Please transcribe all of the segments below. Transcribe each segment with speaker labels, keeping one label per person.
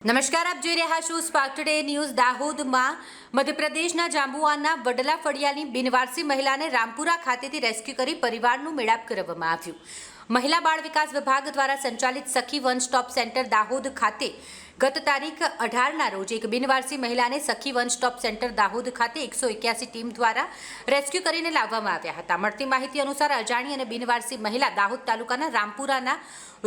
Speaker 1: નમસ્કાર, આપ જોઈ રહ્યા છો સ્પાર્ક ટુડે ન્યૂઝ દાહોદમાં મધ્યપ્રદેશના જાંબુઆના વડલા ફળિયાની બિનવારસી મહિલાને રામપુરા ખાતેથી રેસ્ક્યુ કરી પરિવારનું મેળાપ કરવામાં આવ્યું. મહિલા બાળ વિકાસ વિભાગ દ્વારા સંચાલિત સખી વન સ્ટોપ સેન્ટર દાહોદ ખાતે ગત તારીખ અઢારના રોજ એક બિનવારસી મહિલાને સખી વન સ્ટોપ સેન્ટર દાહોદ ખાતે એકસો એક્યાસી ટીમ દ્વારા રેસ્ક્યુ કરીને લાવવામાં આવ્યા હતા. મળતી માહિતી અનુસાર અજાણી અને બિનવારસી મહિલા દાહોદ તાલુકાના રામપુરાના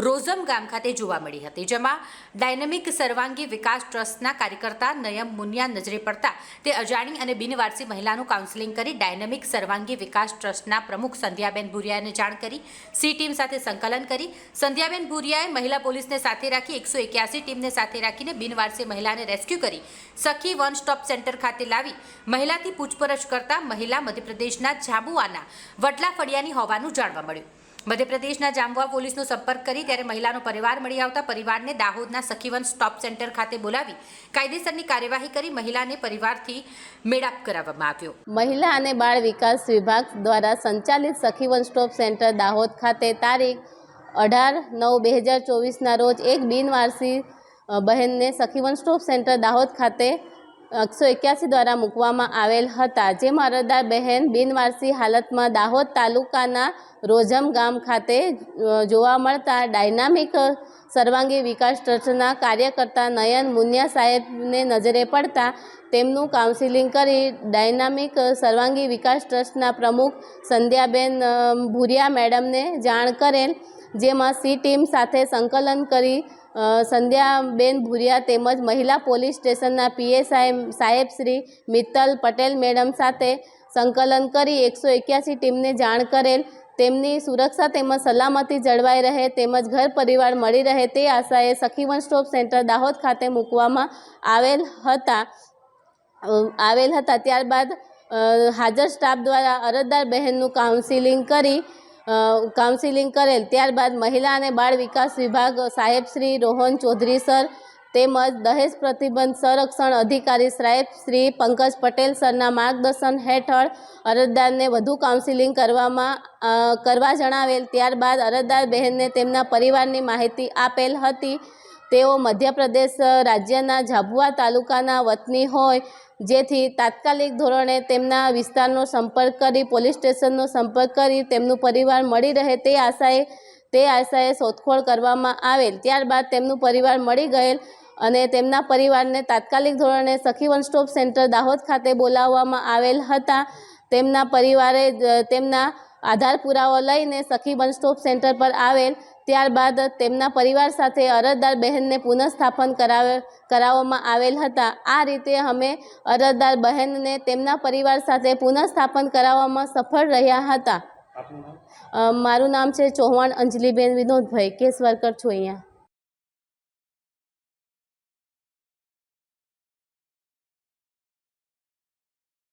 Speaker 1: રોઝમ ગામ ખાતે જોવા મળી હતી, જેમાં ડાયનેમિક સર્વાંગી વિકાસ ટ્રસ્ટના કાર્યકર્તા નયમ મુનિયા નજરે પડતા તે અજાણી અને બિનવારસી મહિલાનું કાઉન્સેલિંગ કરી ડાયનેમિક સર્વાંગી વિકાસ ટ્રસ્ટના પ્રમુખ સંધ્યાબેન ભુરિયાને જાણ કરી, સી ટીમ સાથે સંકલન કરી. સંધ્યાબેન ભુરિયાએ મહિલા પોલીસને સાથે રાખી એકસો એક્યાસી ટીમને સાથે રાખીને બિનવારસી મહિલાને રેસ્ક્યુ કરી સખી વન સ્ટોપ સેન્ટર ખાતે લાવી મહિલાથી પૂછપરછ કરતા મહિલા મધ્યપ્રદેશના જાબુઆના વડલા ફળિયાની હોવાનું જાણવા મળ્યું. મધ્યપ્રદેશના જામવા પોલીસનો સંપર્ક કરી ત્યારે મહિલાનો પરિવાર મળી આવતા પરિવારને દાહોદના સખીવન સ્ટોપ સેન્ટર ખાતે બોલાવી કાયદેસરની કાર્યવાહી કરી મહિલાને પરિવારથી મેળાપ કરાવવામાં આવ્યો.
Speaker 2: મહિલા અને બાળ વિકાસ વિભાગ દ્વારા સંચાલિત સખી વન સ્ટોપ સેન્ટર દાહોદ ખાતે તારીખ અઢાર નવ બે હજાર ચોવીસના રોજ એક બિનવારસી બહેનને સખીવન સ્ટોપ સેન્ટર દાહોદ ખાતે એકસો એક્યાસી દ્વારા મૂકવામાં આવેલ હતા, જે મારદાર બહેન બિનવારસી હાલતમાં દાહોદ તાલુકાના રોજમ ગામ ખાતે જોવા મળતા ડાયનામિક સર્વાંગી વિકાસ ટ્રસ્ટના કાર્યકર્તા નયન મુનિયા સાહેબને નજરે પડતા તેમનું કાઉન્સિલિંગ કરી ડાયનામિક સર્વાંગી વિકાસ ટ્રસ્ટના પ્રમુખ સંધ્યાબેન ભૂરિયા મેડમને જાણ કરેલ જેમાં સી ટીમ સાથે સંકલન કરી સંધ્યાબેન ભુરિયા તેમજ મહિલા પોલીસ સ્ટેશનના પીએસઆઈ સાહેબ શ્રી મિત્તલ પટેલ મેડમ સાથે સંકલન કરી એકસો એક્યાસી ટીમને જાણ કરેલ. તેમની સુરક્ષા તેમજ સલામતી જળવાઈ રહે તેમજ ઘર પરિવાર મળી રહે તે આશાએ સખીવન સ્ટોપ સેન્ટર દાહોદ ખાતે મૂકવામાં આવેલ હતા. આવેલ હતા. ત્યારબાદ હાજર સ્ટાફ દ્વારા અરજદાર બહેનનું કાઉન્સિલિંગ કરી કાઉન્સિલિંગ કરેલ. ત્યારબાદ મહિલા અને બાળ વિકાસ વિભાગ સાહેબ શ્રી રોહન ચૌધરી સર તેમજ દહેજ પ્રતિબંધ સંરક્ષણ અધિકારી સાહેબ શ્રી પંકજ પટેલ સરના માર્ગદર્શન હેઠળ અરજદારને વધુ કાઉન્સિલિંગ કરવામાં કરવા જણાવેલ. ત્યારબાદ અરજદાર બહેનને તેમના પરિવારની માહિતી આપેલ હતી. તેઓ મધ્યપ્રદેશ રાજ્યના ઝાબુઆ તાલુકાના વતની હોય. જેથી તાત્કાલિક ધોરણે તેમના વિસ્તારનો સંપર્ક કરી, પોલીસ સ્ટેશનનો સંપર્ક કરી તેમનું પરિવાર મળી રહે તે આશાએ તે આશાએ શોધખોળ કરવામાં આવેલ. ત્યારબાદ તેમનું પરિવાર મળી ગયેલ અને તેમના પરિવારને તાત્કાલિક ધોરણે સખી વન સ્ટોપ સેન્ટર દાહોદ ખાતે બોલાવવામાં આવેલ હતા. તેમના પરિવારે તેમના આધાર પુરાવો લઈને સખી વન સ્ટોપ સેન્ટર પર આવેલ. ત્યારબાદ તેમના પરિવાર સાથે અરજદાર બહેનને પુનઃસ્થાપન કરાવે કરાવવામાં આવેલ હતા. આ રીતે અમે અરજદાર બહેનને તેમના પરિવાર સાથે પુનઃસ્થાપન કરાવવામાં સફળ રહ્યા હતા. મારું નામ છે ચૌહાણ અંજલિબેન વિનોદભાઈ. કેસ વર્કર છું અહીંયા.